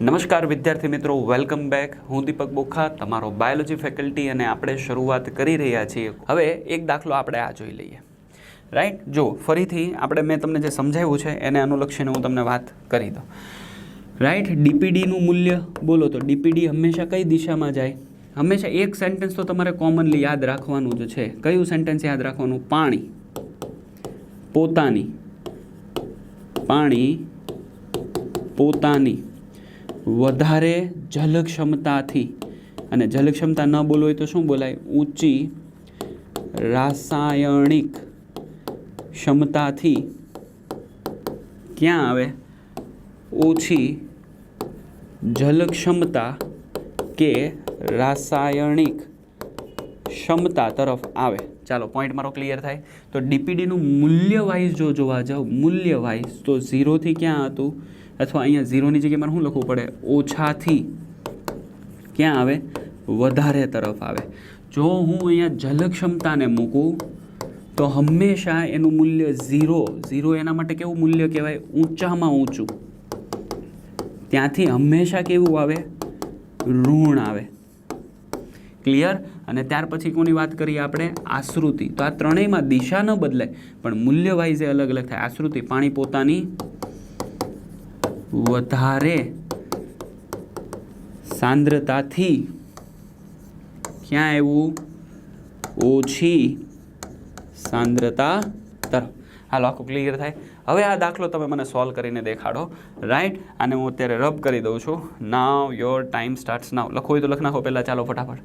નમસ્કાર વિદ્યાર્થી મિત્રો વેલકમ બેક હું દીપક બોખા, તમારો બાયોલોજી ફેકલ્ટી અને આપણે શરૂઆત કરી રહ્યા છીએ. હવે એક દાખલો આપણે આ જોઈ લઈએ. રાઈટ જો, ફરીથી આપણે મેં તમને જે સમજાવ્યું છે, એને અનુલક્ષીને હું તમને વાત કરી દઉં. રાઈટ ડીપીડીનું મૂલ્ય, બોલો તો ડીપીડી હંમેશા કઈ દિશામાં જાય? હંમેશા એક સેન્ટેન્સ તો તમારે કોમનલી યાદ રાખવાનું જ છે. કયું સેન્ટેન્સ યાદ રાખવાનું? પાણી. પોતાની. પાણી. પોતાની. વધારે જલ ક્ષમતાથી અને જલ ક્ષમતા ન બોલવું તો શું બોલાય? ઊંચી, રાસાયણિક ક્ષમતાથી. ક્યાં આવે? ઓછી જલ ક્ષમતા કે રાસાયણિક ક્ષમતા તરફ આવે. ચાલો પોઈન્ટ મારો ક્લિયર થાય. તો ડીપીડીનું મૂલ્ય વાઇઝ જો જોવા જાવ, મૂલ્ય વાઇઝ તો ઝીરોથી ક્યાં હતું? અથવા અહીંયા ઝીરોની જગ્યાએ મારે શું લખવું પડે? ઓછાથી ક્યાં આવે? વધારે તરફ આવે. જો હું અહીંયા જલ ક્ષમતાને મૂકું, તો હંમેશા એનું મૂલ્ય ઝીરો ઝીરો એના માટે કેવું મૂલ્ય કહેવાય? ઊંચામાં ઊંચું. ત્યાંથી હંમેશા કેવું આવે? ઋણ આવે. ક્લિયર? અને ત્યાર પછી કોની વાત કરીએ આપણે? આશ્રુતિ તો આ ત્રણેયમાં દિશા ન બદલાય, પણ મૂલ્ય વાઇઝ અલગ અલગ થાય. આશ્રુતિ પાણી પોતાની વધારે સાંદ્રતાથી ક્યાં આવ્યું ઓછી સાંદ્રતા તરફ? હાલો, આખું ક્લિયર થાય. હવે આ દાખલો તમે મને સોલ્વ કરીને દેખાડો. રાઈટ અને હું અત્યારે રબ કરી દઉં છું. Now your time starts now લખો હોય તો લખ, નાખો પહેલાં. ચાલો, ફટાફટ.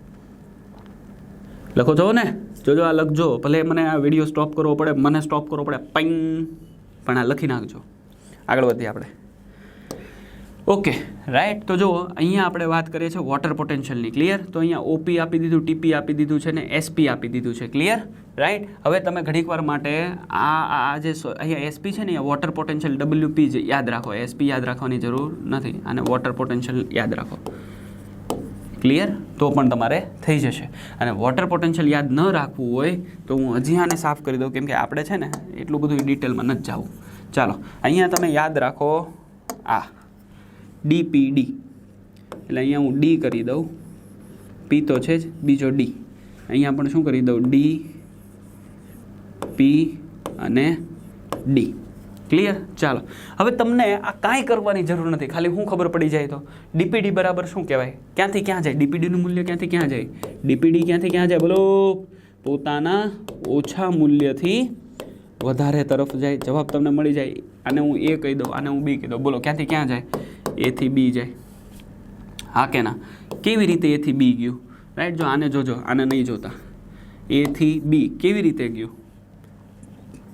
લખો છો ને? જોજો, આ લખજો. ભલે મને આ વીડિયો સ્ટોપ કરવો પડે, મને સ્ટોપ કરવો પડે, પૈંગ. પણ આ લખી નાખજો. આગળ વધીએ આપણે. ઓકે રાઈટ તો જુઓ, અહીંયા આપણે વાત કરીએ છીએ વોટર પોટેન્શિયલની ક્લિયર તો અહીંયા ઓપી આપી દીધું ટીપી આપી દીધું છે ને એસપી આપી દીધું છે ક્લિયર રાઈટ હવે તમે ઘડીક વાર માટે આ આ જે અહીંયા એસપી છે ને, અહીંયા વોટર પોટેન્શિયલ ડબલ્યુપી જે યાદ રાખો એસપી યાદ રાખવાની જરૂર નથી, અને વોટર પોટેન્શિયલ યાદ રાખો. ક્લિયર તો પણ તમારે થઈ જશે. અને વોટર પોટેન્શિયલ યાદ ન રાખવું હોય, તો હું હજી આને સાફ કરી દઉં, કેમ કે આપણે છે ને, એટલું બધું ડિટેલમાં નથી જવું. ચાલો, અહીંયા તમે યાદ રાખો, આ. ડીપીડી એટલે અહીંયા હું ડી કરી દઉં. પી તો છે જ, બીજો ડી. અહીંયા પણ શું કરી દઉં? ડી, પી અને ડી. ક્લિયર ચાલો. હવે તમને આ કાંઈ કરવાની જરૂર નથી. ખાલી હું ખબર પડી જાય તો. ડીપીડી બરાબર શું કહેવાય? ક્યાંથી ક્યાં જાય? ડીપીડીનું મૂલ્ય ક્યાંથી ક્યાં જાય? ડીપીડી ક્યાંથી ક્યાં જાય? બોલો. પોતાના ઓછા મૂલ્યથી વધારે તરફ જાય. જવાબ તમને મળી જાય. આને હું એ કહી દઉં, આને હું બી કહી દઉં. બોલો, ક્યાંથી ક્યાં જાય? એથી બી જાય. હા કે ના? કેવી રીતે એથી બી ગયું? રાઈટ જો આને જોજો, આને નહીં જોતા. એથી બી કેવી રીતે ગયું?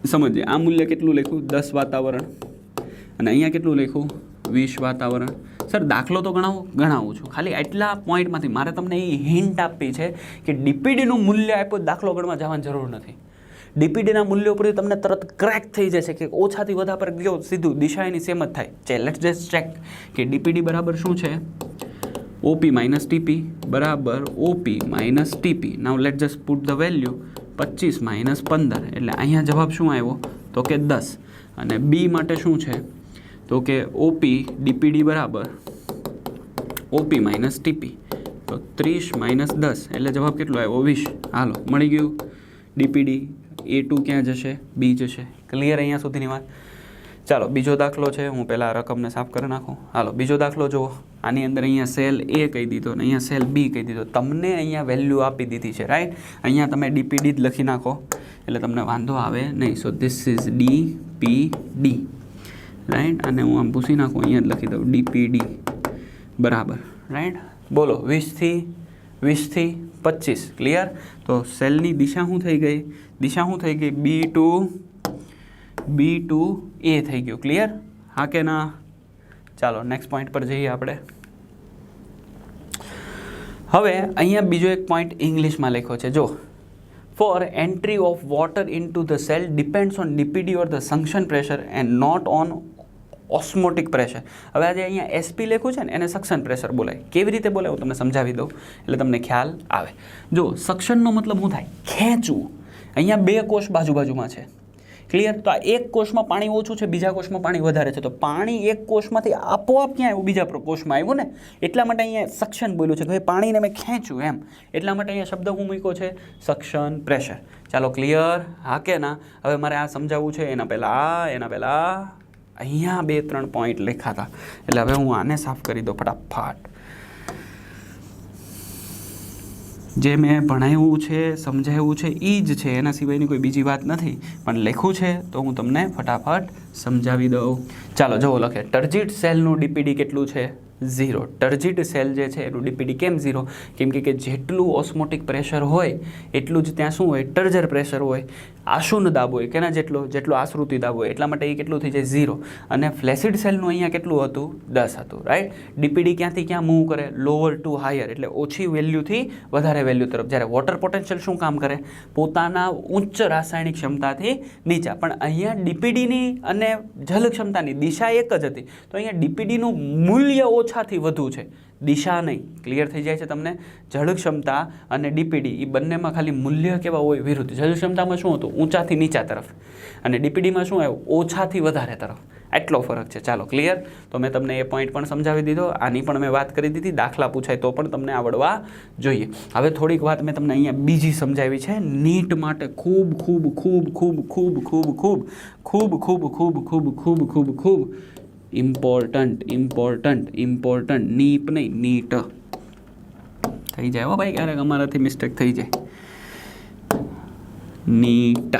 સમજીએ, આ મૂલ્ય કેટલું લખ્યું? દસ વાતાવરણ. અને અહીંયા કેટલું લખ્યું? વીસ વાતાવરણ. સર, દાખલો તો ગણાવો? ગણાવું છું. ખાલી એટલા પોઈન્ટમાંથી મારે તમને એ હિન્ટ આપવી છે કે ડીપીડીનું મૂલ્ય આપ્યું, દાખલો ગણવા જવાની જરૂર નથી. ડીપીડીના મૂલ્યો પરથી તમને તરત ક્રેક થઈ જશે કે ઓછાથી વધારે પર ગયો, સીધું દિશા એની સેમ જ થાય. છે લેટ્સ જસ્ટ ચેક કે ડીપીડી બરાબર શું છે? ઓપી માઇનસ ટીપી બરાબર OP minus TP. Now let just put the value પચીસ માઇનસ પંદર. એટલે અહીંયા જવાબ શું આવ્યો? તો કે દસ. અને બી માટે શું છે? તો કે ઓપી ડીપીડી બરાબર ઓપી માઇનસ ટીપી. તો ત્રીસ માઇનસ દસ. એટલે જવાબ કેટલો આવ્યો? વીસ. હાલો, મળી ગયું. ડીપીડી એ ટુ ક્યાં જશે? બી જશે. ક્લિયર અહીંયા સુધીની વાત? ચાલો, બીજો દાખલો છે. હું પહેલાં રકમને સાફ કરી નાખું. હાલો, બીજો દાખલો જુઓ. આની અંદર અહીંયા સેલ એ કહી દીધો ને અહીંયા સેલ બી કહી દીધો. તમને અહીંયા વેલ્યુ આપી દીધી છે રાઈટ અહીંયા તમે ડીપીડી જ લખી નાખો. એટલે તમને વાંધો આવે નહીં. So this is D P D right અને હું આમ પૂછી નાખું, અહીંયા જ લખી દઉં ડીપીડી બરાબર રાઈટ બોલો, વીસથી વીસથી પચીસ. ક્લિયર તો સેલની દિશા શું થઈ ગઈ? દિશા શું થઈ ગઈ? બી ટુ બી ટુ એ થઈ ગયું. ક્લિયર હા કે ના? ચાલો નેક્સ્ટ પોઈન્ટ પર જઈએ આપણે. હવે અહીંયા બીજો એક પોઈન્ટ ઇંગ્લિશમાં લખ્યો છે. જો for entry of water in to the cell depends on DPD or the suction pressure and not on osmotic pressure હવે આજે અહીંયા એસપી લખ્યું છે ને, એને સક્શન પ્રેશર બોલાય. કેવી રીતે બોલાય? હું તમને સમજાવી દઉં, એટલે તમને ખ્યાલ આવે. જો સક્શનનો મતલબ શું થાય? ખેંચવું. અહીંયા બે કોષ બાજુ બાજુમાં છે. ક્લિયર તો આ એક કોષમાં પાણી ઓછું છે, બીજા કોષમાં પાણી વધારે છે. તો પાણી એક કોષમાંથી આપોઆપ ક્યાં આવ્યું? બીજા કોષમાં આવ્યું ને? એટલા માટે અહીંયા સક્શન બોલ્યું છે કે ભાઈ, પાણીને મેં ખેંચ્યું એમ. એટલા માટે અહીંયા શબ્દ હું મૂક્યો છે? સક્શન પ્રેશર ચાલો ક્લિયર હા કે ના? હવે મારે આ સમજાવવું છે, એના પહેલાં આ, એના પહેલાં અહીંયા બે, ત્રણ પોઈન્ટ લખાતા. એટલે હવે હું આને સાફ કરી દઉં ફટાફટ. જે મેં ભણાવ્યું છે, સમજાવ્યું છે એ જ છે. એના સિવાયની કોઈ બીજી વાત નથી. પણ લખ્યું છે, તો હું તમને ફટાફટ સમજાવી દઉં. ચાલો, જુઓ લખે. ટર્જિટ સેલનું ડીપીડી કેટલું છે? ઝીરો. ટર્જિટ સેલ જે છે, એનું ડીપીડી કેમ ઝીરો? કેમ કે જેટલું ઓસ્મોટિક પ્રેશર હોય, એટલું જ ત્યાં શું હોય? ટર્જર પ્રેશર હોય. આશુન દાબ હોય, કેના જેટલો જેટલો આશ્રુતિ દાબ હોય, એટલા માટે એ કેટલું થઈ જાય? ઝીરો. અને ફ્લેસિડ સેલનું અહીંયા કેટલું હતું? દસ હતું રાઈટ ડીપીડી ક્યાંથી ક્યાં મૂવ કરે? લોઅર ટુ હાયર એટલે ઓછી વેલ્યુથી વધારે વેલ્યુ તરફ. જ્યારે વોટર પોટેન્શિયલ શું કામ કરે? પોતાના ઉચ્ચ રાસાયણિક ક્ષમતાથી નીચા. પણ અહીંયા ડીપીડીની અને જલ ક્ષમતાની દિશા એક જ હતી. તો અહીંયા ડીપીડીનું મૂલ્ય ઓછાથી વધુ છે દિશા નહીં ક્લિયર થઈ જાય છે તમને જળ ક્ષમતા અને ડીપીડી એ બંનેમાં ખાલી મૂલ્ય કેવા હોય વિરુદ્ધ જળ ક્ષમતામાં શું હતું ઊંચાથી નીચા તરફ અને ડીપીડીમાં શું આવ્યું ઓછાથી વધારે તરફ એટલો ફરક છે ચાલો ક્લિયર તો મેં તમને એ પોઈન્ટ પણ સમજાવી દીધો આની પણ મેં વાત કરી દીધી દાખલા પૂછાય તો પણ તમને આવડવા જોઈએ હવે થોડીક વાત મેં તમને અહીંયા બીજી સમજાવી છે નીટ માટે ખૂબ ખૂબ ખૂબ ખૂબ ખૂબ ખૂબ ખૂબ ખૂબ ખૂબ ખૂબ ખૂબ ખૂબ ખૂબ ખૂબ ઇમ્પોર્ટન્ટ ઇમ્પોર્ટન્ટ ઇમ્પોર્ટન્ટ નીપ નહીં નીટ થઈ જાય હો ભાઈ, ક્યારેક અમારાથી મિસ્ટેક થઈ જાય. નીટ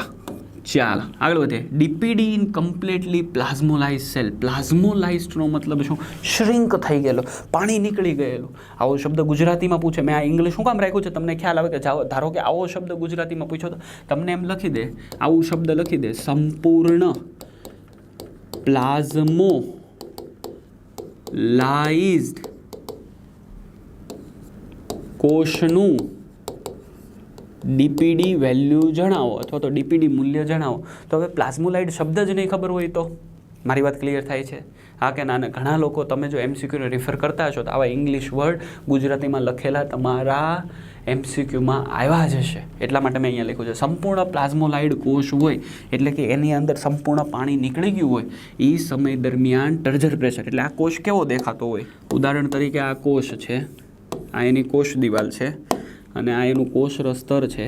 ચાલ, આગળ વધે DPD in completely plasmolyse cell પ્લાઝ્મોલાઇઝનો મતલબ શું? શ્રિંક થઈ ગયેલો. પાણી નીકળી ગયેલું. આવો શબ્દ ગુજરાતીમાં પૂછે. મેં આ ઇંગ્લિશ શું કામ રાખ્યું છે? તમને ખ્યાલ આવે કે જાઓ, ધારો કે આવો શબ્દ ગુજરાતીમાં પૂછો તો તમને એમ લખી દે, આવું શબ્દ લખી દે, સંપૂર્ણ. પ્લાઝમો લાઇઝડ કોષનું ડીપીડી વેલ્યુ જણાવો અથવા તો ડીપીડી મૂલ્ય જણાવો. તો હવે પ્લાઝ્મોલાઇડ શબ્દ જ નહીં ખબર હોય તો? મારી વાત ક્લિયર થાય છે? હા કે ના? ઘણા લોકો તમે જો એમસીક્યુને રિફર કરતા છો તો આવા ઇંગ્લિશ વર્ડ ગુજરાતીમાં લખેલા તમારા એમસીક્યુમાં આવ્યા જ હશે. એટલા માટે મેં અહીંયા લખ્યું છે. સંપૂર્ણ પ્લાઝ્મોલાઇડ કોષ હોય, એટલે કે એની અંદર સંપૂર્ણ પાણી નીકળી ગયું હોય એ સમય દરમિયાન ટર્જર પ્રેશર, એટલે આ કોષ કેવો દેખાતો હોય? ઉદાહરણ તરીકે આ કોષ છે, આ એની કોષ દિવાલ છે, અને આ એનું કોષ સ્તર છે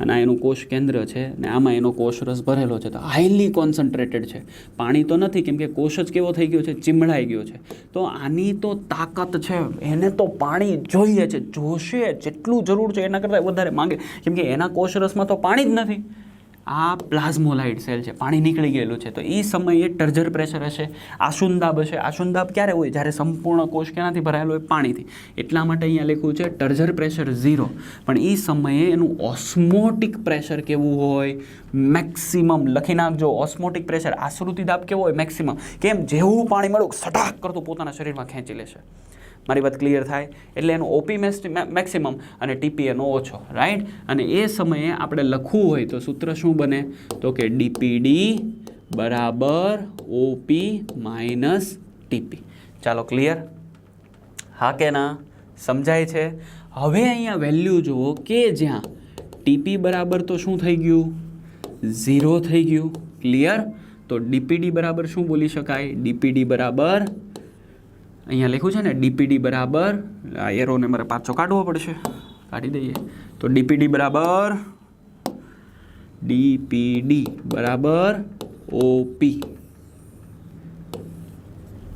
અને આ એનું કોષ કેન્દ્ર છે ને આમાં એનો કોષરસ ભરેલો છે. તો હાઈલી કોન્સન્ટ્રેટેડ છે. પાણી તો નથી, કેમ કે કોષ જ કેવો થઈ ગયો છે? ચીમડાઈ ગયો છે. તો આની તો તાકાત છે. એને તો પાણી જોઈએ છે. જોશે જેટલું જરૂર છે એના કરતાં વધારે માંગે. કેમ કે એના કોષરસમાં તો પાણી જ નથી. આ પ્લાઝ્મોલાઇટ સેલ છે, પાણી નીકળી ગયેલું છે. તો એ સમયે ટર્જર પ્રેશર હશે આશુંદાબ હશે. આશુંદાબ ક્યારે હોય? જ્યારે સંપૂર્ણ કોષ ક્યાંથી ભરાયેલો હોય? પાણીથી. એટલા માટે અહીંયા લખ્યું છે, ટર્જર પ્રેશર ઝીરો. પણ એ સમયે એનું ઓસ્મોટિક પ્રેશર કેવું હોય? મેક્સિમમ લખી નાખજો, ઓસ્મોટિક પ્રેશર. આશ્રુતિ કેવો હોય? મેક્સિમમ. કેમ? જેવું પાણી મળ્યું સટાક કરતું પોતાના શરીરમાં ખેંચી લેશે. મારી વાત ક્લિયર થાય? એટલે એનો ઓપી મેક્સિમમ અને ટીપી એનો ઓછો રાઈટ અને એ સમયે આપણે લખવું હોય તો સૂત્ર શું બને? તો કે ડીપીડી બરાબર ઓપી માઇનસ ટીપી ચાલો ક્લિયર હા કે ના? સમજાય છે? હવે અહીંયા વેલ્યુ જુઓ કે જ્યાં ટીપી બરાબર તો શું થઈ ગયું? ઝીરો થઈ ગયું. ક્લિયર તો ડીપીડી બરાબર શું બોલી શકાય? ડીપીડી બરાબર અહીંયા લખ્યું છે ને ડીપીડી બરાબર, આ એરોને મારે પાછો કાઢવો પડશે. કાઢી દઈએ. તો ડીપીડી બરાબર ડીપીડી બરાબર ઓપી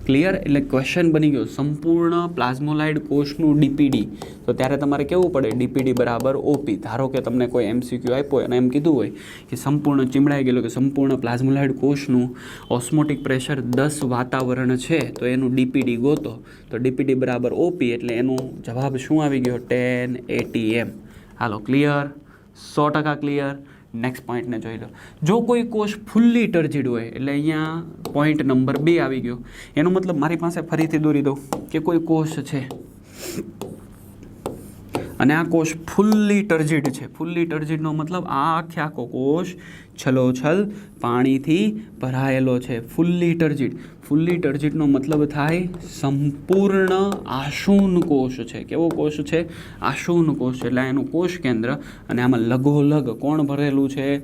ક્લિયર એટલે ક્વેશ્ચન બની ગયો. સંપૂર્ણ પ્લાઝ્મોલાઇડ કોષનું ડીપીડી તો ત્યારે તમારે કેવું પડે? ડીપીડી બરાબર ઓપી ધારો કે તમને કોઈ એમસીક્યુ આપ્યો અને એમ કીધું હોય કે સંપૂર્ણ ચીમડાઈ ગયેલું કે સંપૂર્ણ પ્લાઝ્મોલાઇડ કોષનું ઓસ્મોટિક પ્રેશર દસ વાતાવરણ છે, તો એનું ડીપીડી ગોતો. તો ડીપીડી બરાબર ઓપી એટલે એનો જવાબ શું આવી ગયો? ટેન એટીએમ હાલો ક્લિયર સો ટકા ક્લિયર નેક્સ્ટ પોઈન્ટને જોઈ લો. જો કોઈ કોષ ફૂલ્લી ટર્જિડ હોય, એટલે અહીંયા પોઈન્ટ નંબર બે આવી ગયો. એનો મતલબ મારી પાસે ફરીથી દોરી દઉં કે કોઈ કોષ છે. અને આ કોષ ફૂલ્લી ટર્જિડ છે. ફૂલ્લી ટર્જિડનો મતલબ આ આખે આખો કોષ છલોછલ પાણીથી ભરાયેલો છે. ફૂલ્લી ટર્જિડ ફૂલ્લી ટર્જિડનો મતલબ થાય સંપૂર્ણ આશુન કોષ છે. કેવો કોષ છે? આશુન કોષ. એટલે એનું કોષ કેન્દ્ર અને આમાં લગોલગ કોણ ભરેલું છે?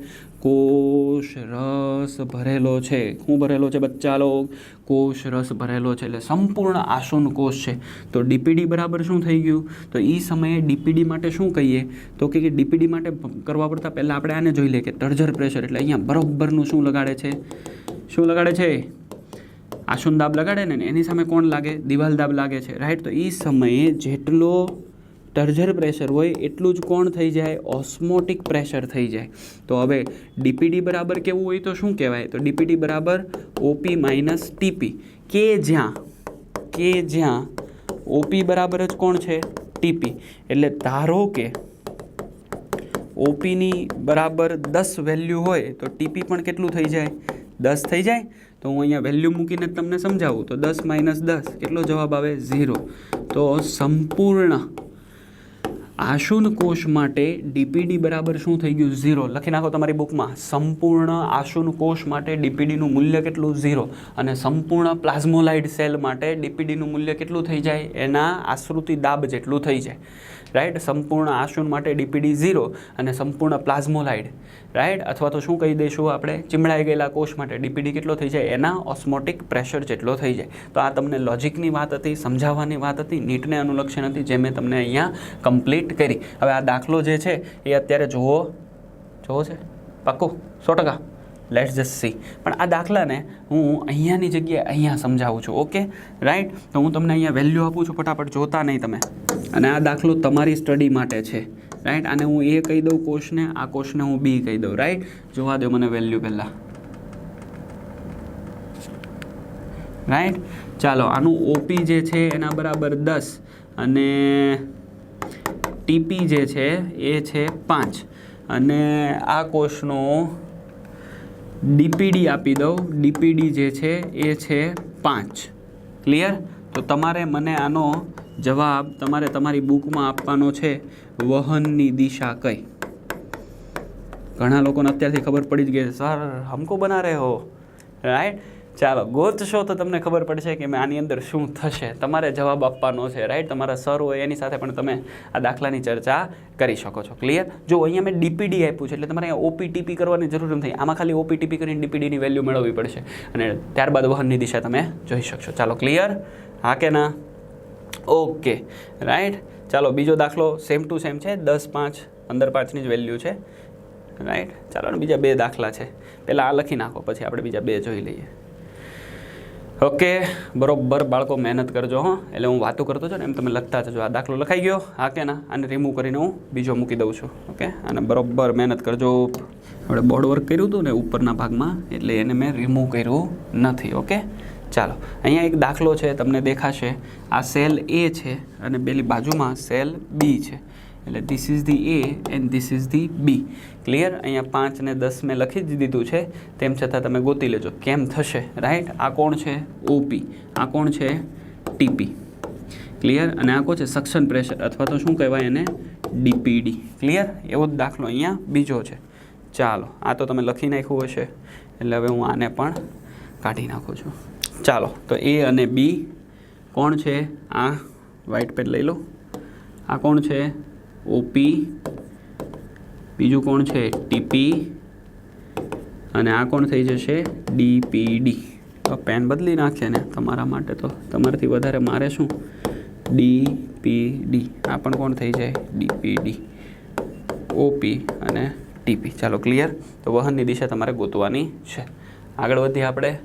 કોષ રસ ભરેલો છે. શું ભરેલો છે બચ્ચા લોક કોષ રસ ભરેલો છે એટલે સંપૂર્ણ આસુન કોષ છે. તો ડીપીડી બરાબર શું થઈ ગયું? તો એ સમયે ડીપીડી માટે શું કહીએ? તો કે ડીપીડી માટે કરવા પડતા પહેલાં આપણે આને જોઈ લઈએ કે ટર્જર પ્રેશર એટલે અહીંયા બરોબરનું શું લગાડે છે? શું લગાડે છે? આસુન દાબ લગાડે ને એની સામે કોણ લાગે? દિવાલ દાબ લાગે છે. રાઈટ? તો એ સમયે જેટલો ટર્જર પ્રેશર હોય એટલું જ કોણ થઈ જાય? ઓસ્મોટિક પ્રેશર થઈ જાય. તો હવે ડીપીડી બરાબર કેવું હોય તો શું કહેવાય? તો ડીપીડી બરાબર ઓપી માઇનસ ટીપી. કે જ્યાં કે જ્યાં ઓપી બરાબર જ કોણ છે? ટીપી. એટલે ધારો કે ઓપીની બરાબર દસ વેલ્યુ હોય તો ટીપી પણ કેટલું થઈ જાય? દસ થઈ જાય? તો હું અહીંયા વેલ્યુ મૂકીને તમને સમજાવું. તો દસ માઇનસ દસ, કેટલો જવાબ આવે? ઝીરો. તો સંપૂર્ણ આશુન કોષ માટે ડીપીડી બરાબર શું થઈ ગયું? ઝીરો. લખી નાખો તમારી બુકમાં. સંપૂર્ણ આશુન કોષ માટે ડીપીડીનું મૂલ્ય કેટલું? ઝીરો. અને સંપૂર્ણ પ્લાઝ્મોલાઇડ સેલ માટે ડીપીડીનું મૂલ્ય કેટલું થઈ જાય? એના આશ્રુતિ દાબ જેટલું થઈ જાય. રાઈટ સંપૂર્ણ આસુન માટે ડીપીડી ઝીરો અને સંપૂર્ણ પ્લાઝ્મોલાઇડ રાઈટ અથવા તો શું કહી દઈશું આપણે? ચીમડાઈ ગયેલા કોષ માટે ડીપીડી કેટલો થઈ જાય? એના ઓસ્મોટિક પ્રેશર જેટલો થઈ જાય. તો આ તમને લોજિકની વાત હતી, સમજાવવાની વાત હતી નીટને અનુલક્ષણ હતી જે મેં તમને અહીંયા કમ્પ્લીટ કરી. હવે આ દાખલો જે છે એ અત્યારે જુઓ. જુઓ છે? પાક્કું? સો ટકા. લેટ્સ જસ્ટ સી પણ આ દાખલાને હું અહીંયાની જગ્યાએ અહીંયા સમજાવું છું ઓકે રાઈટ તો હું તમને અહીંયા વેલ્યુ આપું છું, ફટાફટ જોતા નહીં તમે. અને આ દાખલો તમારી સ્ટડી માટે છે. રાઈટ આને હું એ કહી દઉં કોષને, આ કોષને હું બી કહી દઉં. રાઈટ જોવા દો મને વેલ્યુ પહેલાં. રાઈટ ચાલો, આનું ઓપી જે છે એના બરાબર દસ અને ટીપી જે છે એ છે પાંચ. અને આ કોષનું ડીપીડી આપી દઉં. ડીપીડી જે છે, એ છે પાંચ. ક્લિયર તો તમારે મને આનો જવાબ તમારે તમારી બુકમાં આપવાનો છે, વહનની દિશા કઈ? ઘણા લોકોને અત્યારથી ખબર પડી જ ગઈ, સર, હમકો બના રહે હો. રાઈટ ચાલો ગોતશો તો તમને ખબર પડશે કે મેં આની અંદર શું થશે. તમારે જવાબ આપવાનો છે રાઈટ તમારા સર હોય, એની સાથે પણ તમે આ દાખલાની ચર્ચા કરી શકો છો. ક્લિયર જો અહીંયા મેં ડીપીડી આપ્યું છે, એટલે તમારે અહીંયા ઓપીટીપી કરવાની જરૂર નથી. આમાં ખાલી ઓપીટીપી કરીને ડીપીડીની વેલ્યુ મેળવવી પડશે. અને ત્યારબાદ વહનની દિશા તમે જોઈ શકશો. ચાલો ક્લિયર હા કે ના? ઓકે. રાઈટ ચાલો, બીજો દાખલો સેમ ટુ સેમ છે. દસ પાંચ, પંદર પાંચની જ વેલ્યુ છે. રાઈટ ચાલો ને બીજા બે દાખલા છે. પહેલાં આ લખી નાખો, પછી આપણે બીજા બે જોઈ લઈએ. ઓકે, બરોબર, બાળકો, મહેનત કરજો હો. એટલે હું વાતો કરતો છું ને, એમ તમે લખતા જજો. આ દાખલો લખાઈ ગયો હા કે ના આને રિમૂવ કરીને હું બીજો મૂકી દઉં છું. ઓકે? અને બરોબર, મહેનત કરજો. આપણે બોર્ડ વર્ક કર્યું હતું ને, ઉપરના ભાગમાં, એટલે એને મેં રિમૂવ કર્યું નથી. ઓકે? ચાલો, અહીંયા એક દાખલો છે, તમને દેખાશે. આ સેલ એ છે અને પેલી બાજુમાં સેલ બી છે. એટલે this is the A and this is the B clear અહીંયા પાંચ ને દસ મેં લખી જ દીધું છે. તેમ છતાં તમે ગોતી લેજો. કેમ થશે? રાઈટ આ કોણ છે? ઓપી આ કોણ છે? ટીપી ક્લિયર અને આ કોણ છે? સક્શન પ્રેશર અથવા તો શું કહેવાય એને? ડીપીડી ક્લિયર એવો જ દાખલો અહીંયા બીજો છે. ચાલો, આ તો તમે લખી નાખ્યું હશે. એટલે હવે હું આને પણ કાઢી નાખું છું. ચાલો, તો એ અને બી કોણ છે? આ વ્હાઇટ પેન લઈ લો. આ કોણ છે? ઓપી બીજું કોણ છે? ટીપી અને આ કોણ થઈ જશે? ડીપીડી તો પેન બદલી નાખીએ ને તમારા માટે તો. તમારાથી વધારે મારે શું? ડીપીડી આ પણ કોણ થઈ જાય? ડીપીડી ઓપી અને ટીપી ચાલો ક્લિયર તો વહનની દિશા તમારે ગોતવાની છે. આગળ વધીએ આપણે.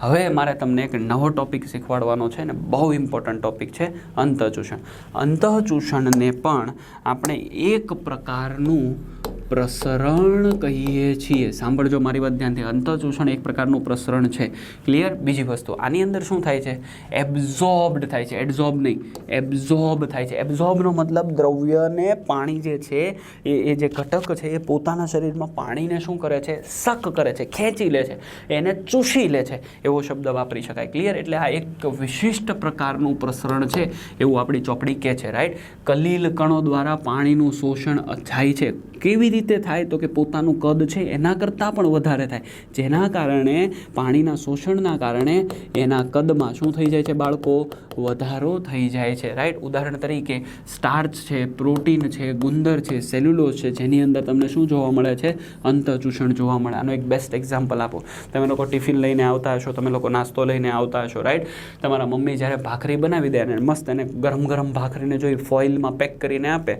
હવે મારે તમને એક નવો ટોપિક શીખવાડવાનો છે ને બહુ ઇમ્પોર્ટન્ટ ટોપિક છે, અંતઃચૂષણ. અંતઃચૂષણને પણ આપણે એક પ્રકારનું પ્રસરણ કહીએ છીએ. સાંભળજો મારી વાત ધ્યાનથી. અંતઃચૂષણ એક પ્રકારનું પ્રસરણ છે. ક્લિયર બીજી વસ્તુ. આની અંદર શું થાય છે? એબ્ઝોર્બ્ડ થાય છે. એબ્ઝોર્બ નહીં. એબ્ઝોર્બ થાય છે. એબ્ઝોર્બનો મતલબ દ્રવ્યને પાણી જે છે, એ એ જે ઘટક છે, એ પોતાના શરીરમાં પાણીને શું કરે છે? સક કરે છે. ખેંચી લે છે. એને ચૂસી લે છે. એવો શબ્દ વાપરી શકાય. ક્લિયર એટલે આ એક વિશિષ્ટ પ્રકારનું પ્રસરણ છે એવું આપણી ચોપડી કહે છે રાઈટ કલીલ કણો દ્વારા પાણીનું શોષણ થાય છે. કેવી રીતે થાય? તો કે પોતાનું કદ છે એના કરતાં પણ વધારે થાય. જેના કારણે પાણીના શોષણના કારણે એના કદમાં શું થઈ જાય છે બાળકો? વધારો થઈ જાય છે રાઈટ ઉદાહરણ તરીકે સ્ટાર્ચ છે પ્રોટીન છે, ગુંદર છે સેલ્યુલોઝ છે, જેની અંદર તમને શું જોવા મળે છે? અંતચૂષણ જોવા મળે. આનો એક બેસ્ટ એક્ઝામ્પલ આપો. તમે લોકો ટિફિન લઈને આવતા હશો તમે લોકો નાસ્તો લઈને આવતા હશો રાઈટ તમારા મમ્મી જ્યારે ભાખરી બનાવી દે અને મસ્ત એને ગરમ ગરમ ભાખરીને જોઈ ફોઇલમાં પેક કરીને આપે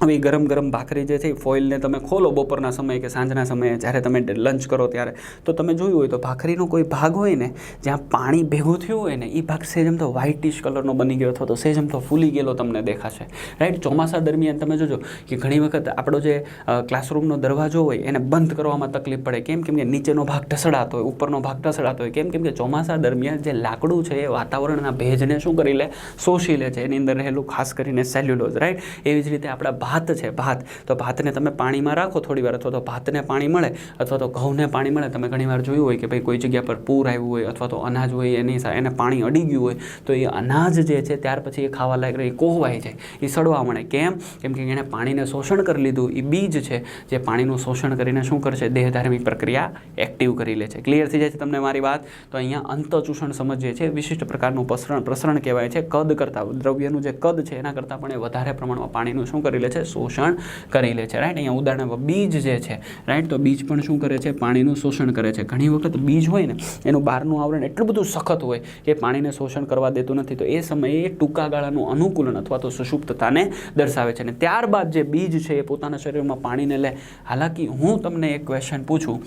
હવે ગરમ ગરમ ભાખરી જે છે એ ફોઇલને તમે ખોલો બપોરના સમયે કે સાંજના સમયે, જ્યારે તમે લંચ કરો ત્યારે. તો તમે જોયું હોય તો ભાખરીનો કોઈ ભાગ હોય ને, જ્યાં પાણી ભેગું થયું હોય ને, એ ભાગ સેજમ તો વ્હાઇટિશ કલરનો બની ગયો અથવા તો સેજમ તો ફૂલી ગયેલો તમને દેખાશે. રાઈટ ચોમાસા દરમિયાન તમે જોજો કે ઘણી વખત આપણો જે ક્લાસરૂમનો દરવાજો હોય એને બંધ કરવામાં તકલીફ પડે. કેમ કેમ કે નીચેનો ભાગ ઢસડાતો હોય, ઉપરનો ભાગ ઢસડાતો હોય. કેમ કેમ કે ચોમાસા દરમિયાન જે લાકડું છે એ વાતાવરણના ભેજને શું કરી લે? શોષી લે છે. એની અંદર રહેલું ખાસ કરીને સેલ્યુલોઝ રાઈટ એવી જ રીતે આપણા ભાત છે, ભાત. તો ભાતને તમે પાણીમાં રાખો થોડી વાર અથવા તો ભાતને પાણી મળે અથવા તો ઘઉંને પાણી મળે. તમે ઘણીવાર જોયું હોય કે ભાઈ કોઈ જગ્યા પર પૂર આવ્યું હોય અથવા તો અનાજ હોય એની એને પાણી અડી ગયું હોય તો એ અનાજ જે છે ત્યાર પછી એ ખાવા લાયક એ કોહવાઈ જાય એ સડવા મળે. કેમ? કેમ કે એણે પાણીને શોષણ કરી લીધું. એ બીજ છે જે પાણીનું શોષણ કરીને શું કરશે? દેહધાર્મિક પ્રક્રિયા એક્ટિવ કરી લે છે. ક્લિયર થઈ જાય છે તમને મારી વાત? તો અહીંયા અંતચૂષણ સમજીએ છે વિશિષ્ટ પ્રકારનું પ્રસરણ પ્રસરણ કહેવાય છે. કદ કરતાં, દ્રવ્યનું જે કદ છે એના કરતાં પણ એ વધારે પ્રમાણમાં પાણીનું શું કરી લે છે? શોષણ કરી લે છે રાઈટ અહીંયા ઉદાહરણ બીજ જે છે રાઈટ તો બીજ પણ શું કરે છે? પાણીનું શોષણ કરે છે. ઘણી વખત બીજ હોય ને, એનું બહારનું આવરણ એટલું બધું સખત હોય કે પાણીને શોષણ કરવા દેતું નથી, તો એ સમયે ટૂંકા ગાળાનું અનુકૂલન અથવા તો સુષુપ્તતાને દર્શાવે છે. અને ત્યારબાદ જે બીજ છે, એ પોતાના શરીરમાં પાણીને લે. હાલાકી, હું તમને એક ક્વેશ્ચન પૂછું.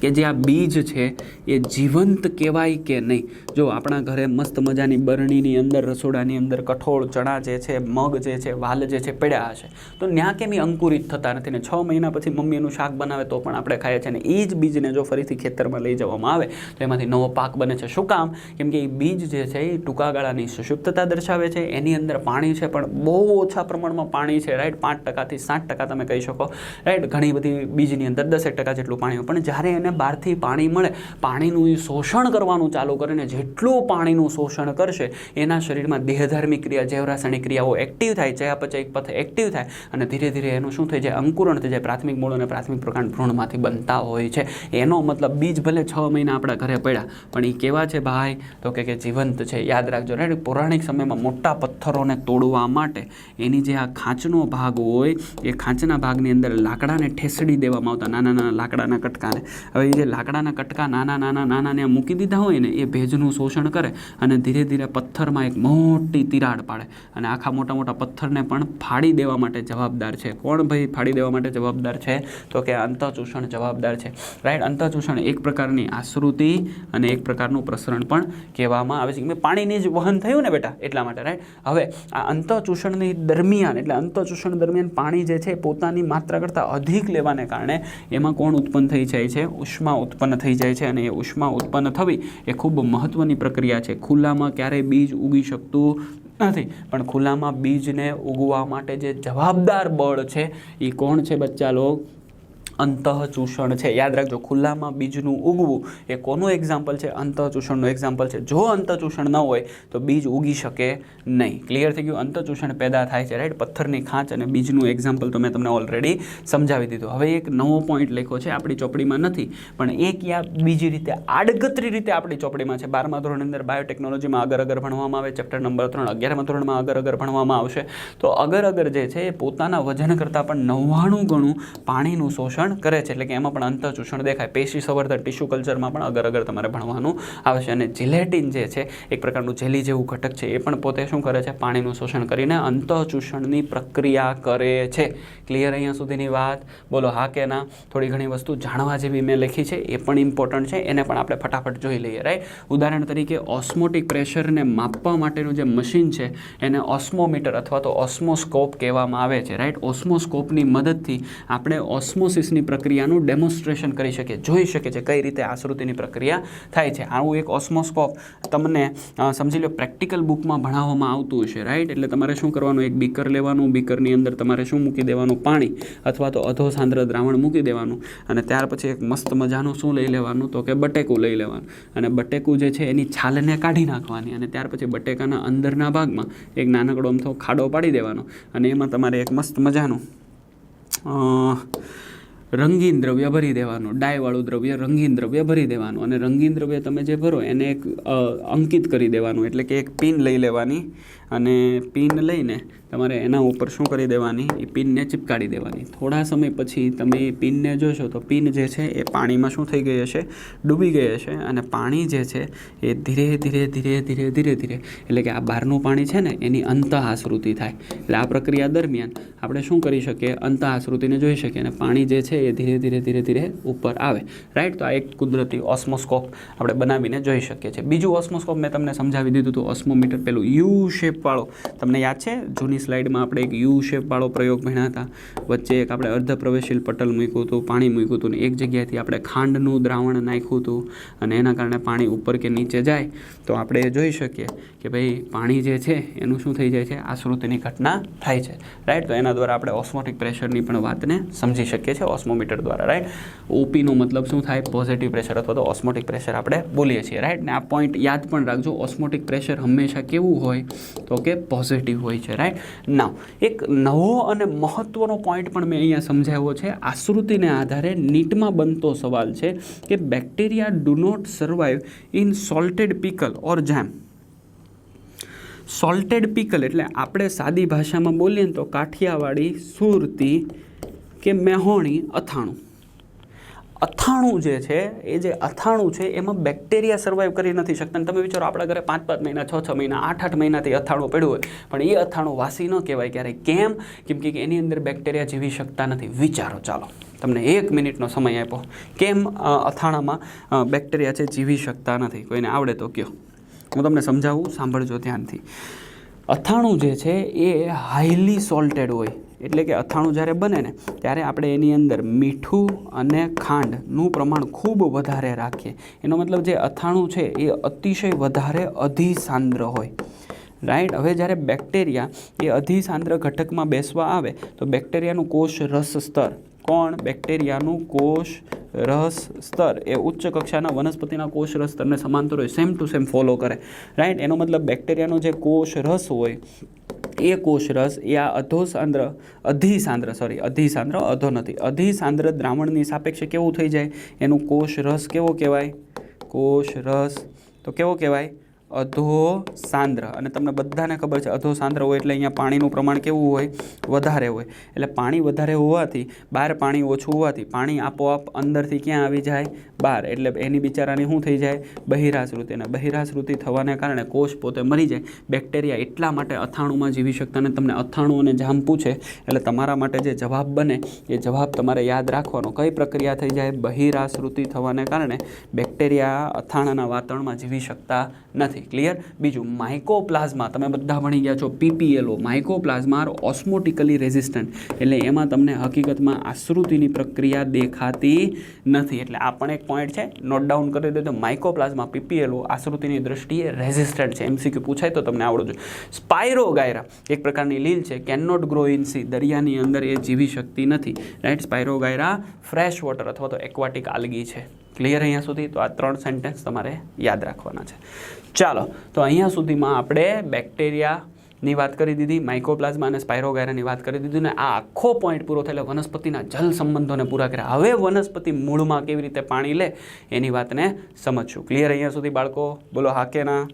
કે જે આ બીજ છે, એ જીવંત કહેવાય કે નહીં? જો આપણા ઘરે મસ્ત મજાની બરણીની અંદર, રસોડાની અંદર કઠોળ, ચણા જે છે, મગ જે છે, વાલ જે છે પડ્યા હશે, તો ત્યાં કેમ એ અંકુરિત થતા નથી ને? છ મહિના પછી મમ્મી એનું શાક બનાવે તો પણ આપણે ખાઈએ છીએ અને એ જ બીજને જો ફરીથી ખેતરમાં લઈ જવામાં આવે, તો એમાંથી નવો પાક બને છે. શું કામ? કેમ કે એ બીજ જે છે, એ ટૂંકા ગાળાની સુષુપ્તતા દર્શાવે છે. એની અંદર પાણી છે, પણ બહુ ઓછા પ્રમાણમાં પાણી છે, રાઈટ? પાંચ ટકાથી સાત ટકા તમે કહી શકો, રાઈટ? ઘણી બધી બીજની અંદર દસેક ટકા જેટલું પાણી હોય. પણ જ્યારે એને બહારથી પાણી મળે, પાણીનું એ શોષણ કરવાનું ચાલુ કરે ને જેટલું પાણીનું શોષણ કરશે, એના શરીરમાં દેહધાર્મિક ક્રિયા, જૈવરાસાયણિક ક્રિયાઓ એક્ટિવ થાય ચયાપચયિક પથ એક્ટિવ થાય અને ધીરે ધીરે એનું શું થઈ જાય, અંકુરણ થઈ જાય, પ્રાથમિક મૂળ અને પ્રાથમિક પ્રકાંડ ભ્રૂણમાંથી બનતા હોય છે. એનો મતલબ બીજ ભલે છ મહિના આપણા ઘરે પડ્યા, પણ એ કેવા છે ભાઈ? તો કે જીવંત છે. યાદ રાખજો રાઈટ પૌરાણિક સમયમાં મોટા પથ્થરોને તોડવા માટે એની જે આ ખાંચનો ભાગ હોય, એ ખાંચના ભાગની અંદર લાકડાને ઠેસડી દેવામાં આવતા, નાના નાના લાકડાના કટકાને. હવે જે લાકડાના કટકા નાના નાના નાના મૂકી દીધા હોય ને, એ ભેજનું શોષણ કરે અને ધીરે ધીરે પથ્થરમાં એક મોટી તિરાડ પાડે અને આખા મોટા મોટા પથ્થરને પણ ફાડી દેવા માટે જવાબદાર છે. કોણ ભાઈ ફાડી દેવા માટે જવાબદાર છે? તો કે અંતચૂષણ જવાબદાર છે. રાઈટ, અંતચૂષણ એક પ્રકારની આશ્રુતિ અને એક પ્રકારનું પ્રસરણ પણ કહેવામાં આવે છે. કે પાણીની જ વહન થયું ને બેટા, એટલા માટે, રાઈટ? હવે આ અંતચૂષણની દરમિયાન, એટલે અંતચૂષણ દરમિયાન પાણી જે છે પોતાની માત્રા કરતાં અધિક લેવાને કારણે એમાં કોણ ઉત્પન્ન થઈ જાય છે? ઉષ્મા ઉત્પન્ન થઈ જાય છે અને એ ઉષ્મા ઉત્પન્ન થવી એ ખૂબ મહત્ત્વની પ્રક્રિયા છે. ખુલ્લામાં ક્યારેય બીજ ઉગી શકતું નથી, પણ ખુલ્લામાં બીજને ઉગવા માટે જે જવાબદાર બળ છે એ કોણ છે બચ્ચા લોક અંતઃચૂષણ છે. યાદ રાખજો, ખુલ્લામાં બીજનું ઉગવું એ કોનું એક્ઝામ્પલ છે? અંતઃચૂષણનું એક્ઝામ્પલ છે. જો અંતઃચૂષણ ન હોય, તો બીજ ઉગી શકે નહીં. ક્લિયર થઈ ગયું? અંતઃચૂષણ પેદા થાય છે રાઈટ પથ્થરની ખાંચ અને બીજનું એક્ઝામ્પલ તો મેં તમને ઓલરેડી સમજાવી દીધું. હવે એક નવો પોઈન્ટ લખ્યો છે આપણી ચોપડીમાં નથી, પણ એક યા બીજી રીતે આડગતરી રીતે આપણી ચોપડીમાં છે. બારમા ધોરણની અંદર બાયોટેકનોલોજીમાં અગર અગર ભણવામાં આવે ચેપ્ટર નંબર ત્રણ, અગિયારમા ધોરણમાં અગર અગર ભણવામાં આવશે, તો અગર અગર જે છે એ પોતાના વજન કરતાં પણ નવ્વાણું ગણું પાણીનું શોષણ કરે છે, એટલે કે એમાં પણ અંતઃચૂષણ દેખાય. પેશી સંવર્ધન ટિશ્યુ કલ્ચરમાં પણ અગર અગર તમારે ભણવાનું આવશે. અને જિલેટિન જે છે, એક પ્રકારનું જેલી જેવું ઘટક છે, એ પણ પોતે શું કરે છે, પાણીનું શોષણ કરીને અંતઃચૂષણની પ્રક્રિયા કરે છે. ક્લિયર અહીંયા સુધીની વાત? બોલો, હા કે ના? થોડી ઘણી વસ્તુ જાણવા જેવી મેં લખી છે, એ પણ ઇમ્પોર્ટન્ટ છે, એને પણ આપણે ફટાફટ જોઈ લઈએ રાઈટ ઉદાહરણ તરીકે ઓસ્મોટિક પ્રેશરને માપવા માટેનું જે મશીન છે, એને ઓસ્મોમીટર અથવા તો ઓસ્મોસ્કોપ કહેવામાં આવે છે રાઈટ ઓસ્મોસ્કોપની મદદથી આપણે ઓસ્મોસિસની પ્રક્રિયાનું ડેમોન્સ્ટ્રેશન કરી શકે, જોઈ શકે છે કઈ રીતે આશ્રુતિની પ્રક્રિયા થાય છે. આવું એક ઓસ્મોસ્કોપ તમને સમજી લો પ્રેક્ટિકલ બુકમાં ભણાવવામાં આવતું હશે રાઈટ એટલે તમારે શું કરવાનું? એક બીકર લેવાનું બીકરની અંદર તમારે શું મૂકી દેવાનું? પાણી, અથવા તો અધો સાંદ્ર દ્રાવણ મૂકી દેવાનું. અને ત્યાર પછી એક મસ્ત મજાનું શું લઈ લેવાનું? તો કે બટેકું લઈ લેવાનું. અને બટેકું જે છે એની છાલને કાઢી નાખવાની. અને ત્યાર પછી બટેકાના અંદરના ભાગમાં એક નાનકડો અમથો ખાડો પાડી દેવાનો. અને એમાં તમારે એક મસ્ત મજાનું રંગીન દ્રવ્ય ભરી દેવાનું, ડાયવાળું દ્રવ્ય રંગીન દ્રવ્ય ભરી દેવાનું અને રંગીન દ્રવ્ય તમે જે ભરો એને એક અંકિત કરી દેવાનું, એટલે કે એક પિન લઈ લેવાની અને પિન લઈને તમારે એના ઉપર શું કરી દેવાની? એ પિનને ચિપકાડી દેવાની. થોડા સમય પછી તમે એ પિનને જોશો તો પિન જે છે એ પાણીમાં શું થઈ ગઈ હશે? ડૂબી ગઈ હશે અને પાણી જે છે એ ધીરે ધીરે ધીરે ધીરે ધીરે ધીરે એટલે કે આ બહારનું પાણી છે ને એની અંત આશ્રુતિ થાય. એટલે આ પ્રક્રિયા દરમિયાન આપણે શું કરી શકીએ? અંત આશ્રુતિને જોઈ શકીએ અને પાણી જે છે એ ધીરે ધીરે ધીરે ધીરે ઉપર આવે. રાઈટ તો આ એક કુદરતી ઓસ્મોસ્કોપ આપણે બનાવીને જોઈ શકીએ છીએ. બીજું ઓસ્મોસ્કોપ મેં તમને સમજાવી દીધું હતું ઓસ્મોમીટર પેલું યુ શેપવાળો તમને યાદ છે? જૂની સ્લાઇડમાં આપણે એક યુ શેપવાળો પ્રયોગ ભણ્યા હતા. વચ્ચે એક આપણે અર્ધ પ્રવેશીલ પટલ મૂક્યું હતું, પાણી મૂક્યું હતું ને એક જગ્યાએથી આપણે ખાંડનું દ્રાવણ નાખ્યું હતું અને એના કારણે પાણી ઉપર કે નીચે જાય. તો આપણે જોઈ શકીએ કે ભાઈ પાણી જે છે એનું શું થઈ જાય છે? આશ્રુતિની ઘટના થાય છે. રાઈટ તો એના દ્વારા આપણે ઓસ્મોટિક પ્રેશરની પણ વાતને સમજી શકીએ છીએ ઓસ્મોમીટર દ્વારા. રાઈટ ઓપીનો મતલબ શું થાય? પોઝિટિવ પ્રેશર અથવા તો ઓસ્મોટિક પ્રેશર આપણે બોલીએ છીએ. રાઈટ ને આ પોઈન્ટ યાદ પણ રાખજો. ઓસ્મોટિક પ્રેશર હંમેશા કેવું હોય? તો કે પોઝિટિવ હોય છે રાઈટ નાવ એક નવો અને મહત્ત્વનો પોઈન્ટ પણ મેં અહીંયા સમજાવ્યો છે. આશ્રુતિને આધારે નીટમાં બનતો સવાલ છે કે bacteria do not survive in salted pickle or જેમ સોલ્ટેડ પીકલ એટલે આપણે સાદી ભાષામાં બોલીએ ને તો કાઠિયાવાડી, સુરતી કે મેહોણી, અથાણું. અથાણું જે છે, એ જે અથાણું છે, એમાં બેક્ટેરિયા સર્વાઈવ કરી નથી શકતા. અને તમે વિચારો, આપણા ઘરે પાંચ પાંચ મહિના છ છ મહિના આઠ આઠ મહિનાથી અથાણું પડ્યું હોય, પણ એ અથાણું વાસી ન કહેવાય ક્યારેય. કેમ? કેમ કે એની અંદર બેક્ટેરિયા જીવી શકતા નથી. વિચારો, ચાલો. તમને એક મિનિટનો સમય આપ્યો. કેમ અથાણામાં બેક્ટેરિયા છે, જીવી શકતા નથી? કોઈને આવડે તો કયો. હું તમને સમજાવું, સાંભળજો ધ્યાનથી. અથાણું જે છે, એ હાઈલી સોલ્ટેડ હોય. એટલે કે અથાણું જ્યારે બને ને, ત્યારે આપણે એની અંદર મીઠું અને ખાંડનું પ્રમાણ ખૂબ વધારે રાખીએ. એનો મતલબ જે અથાણું છે, એ અતિશય વધારે અધિસાંદ્ર હોય. રાઈટ હવે જ્યારે બેક્ટેરિયા એ અધિસાંદ્ર ઘટકમાં બેસવા આવે, તો બેક્ટેરિયાનું કોષ રસ સ્તર કોણ બેક્ટેરિયાનું કોષ રસ સ્તર એ ઉચ્ચ કક્ષાના વનસ્પતિના કોષ રસ સ્તરને સમાંતર હોય સેમ ટુ સેમ ફોલો કરે. રાઈટ એનો મતલબ બેક્ટેરિયાનો જે કોષ રસ હોય, એ કોષ રસ એ આ અધોસાંદ્ર, અધિસાંદ્ર સોરી અધિસાંદ્ર, અધો નથી. અધિસાંદ્ર દ્રાવણની સાપેક્ષે કેવું થઈ જાય? એનું કોષ રસ કેવો કહેવાય? કોષ રસ. તો કેવો કહેવાય? અધો સાંદ્ર. અને તમને બધાને ખબર છે, અધો સાંદ્ર હોય એટલે અહીંયા પાણીનું પ્રમાણ કેવું હોય? વધારે હોય. એટલે પાણી વધારે હોવાથી બહાર પાણી ઓછું હોવાથી પાણી આપોઆપ અંદરથી ક્યાં આવી જાય? બહાર. એટલે એની બિચારાની શું થઈ જાય? બહિરાશ્રુતિ. અને બહિરાશ્રુતિ થવાને કારણે કોષ પોતે મરી જાય. બેક્ટેરિયા એટલા માટે અથાણુંમાં જીવી શકતા અને તમને અથાણું અને જામ પૂછે એટલે તમારા માટે જે જવાબ બને, એ જવાબ તમારે યાદ રાખવાનો. કઈ પ્રક્રિયા થઈ જાય? બહિરાશ્રુતિ થવાને કારણે બેક્ટેરિયા અથાણાના વાતાવરણમાં જીવી શકતા નથી. ક્લિયર બીજું માઇકોપ્લાઝમા તમે બધા ભણી ગયા છો પીપીએલઓ માઇકોપ્લાઝમા આર ઓસ્મોટિકલી રેઝિસ્ટન્ટ એટલે એમાં તમને હકીકતમાં આશ્રુતિની પ્રક્રિયા દેખાતી નથી. એટલે આ પણ એક પોઈન્ટ છે. નોટ ડાઉન કરી દો તો માઇકોપ્લાઝમા પીપીએલઓ આશ્રુતિની દ્રષ્ટિએ રેઝિસ્ટન્ટ છે. એમસીક્યુ પૂછાય તો તમને આવડું જોઈએ સ્પાયરોગાયરા એક પ્રકારની લીલ છે. Can not grow in sea દરિયાની અંદર એ જીવી શકતી નથી. રાઈટ સ્પાયરોગાયરા ફ્રેશ વોટર અથવા તો એક્વાટિક આલગી છે. ક્લિયર અહીંયા સુધી? તો આ ત્રણ સેન્ટેન્સ તમારે યાદ રાખવાના છે. ચાલો, તો અહીંયા સુધીમાં આપણે બેક્ટેરિયાની વાત કરી દીધી માઇકોપ્લાઝમા અને સ્પાયરોગાયરાની વાત કરી દીધી ને આ આખો પોઈન્ટ પૂરો થયેલો, વનસ્પતિના જલ સંબંધોને પૂરા કર્યા. હવે વનસ્પતિ મૂળમાં કેવી રીતે પાણી લે, એની વાતને સમજશું. ક્લિયર અહીંયા સુધી બાળકો? બોલો, હા ના?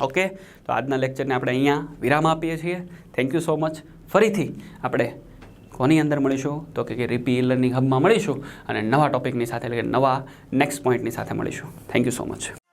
ઓકે, તો આજના લેક્ચરને આપણે અહીંયા વિરામ આપીએ છીએ. થેન્ક યુ સો મચ ફરીથી આપણે કોની અંદર મળીશું? તો કે રીપી લર્નિંગ હબમાં મળીશું અને નવા ટોપિકની સાથે એટલે કે નવા નેક્સ્ટ પોઈન્ટની સાથે મળીશું. Thank you so much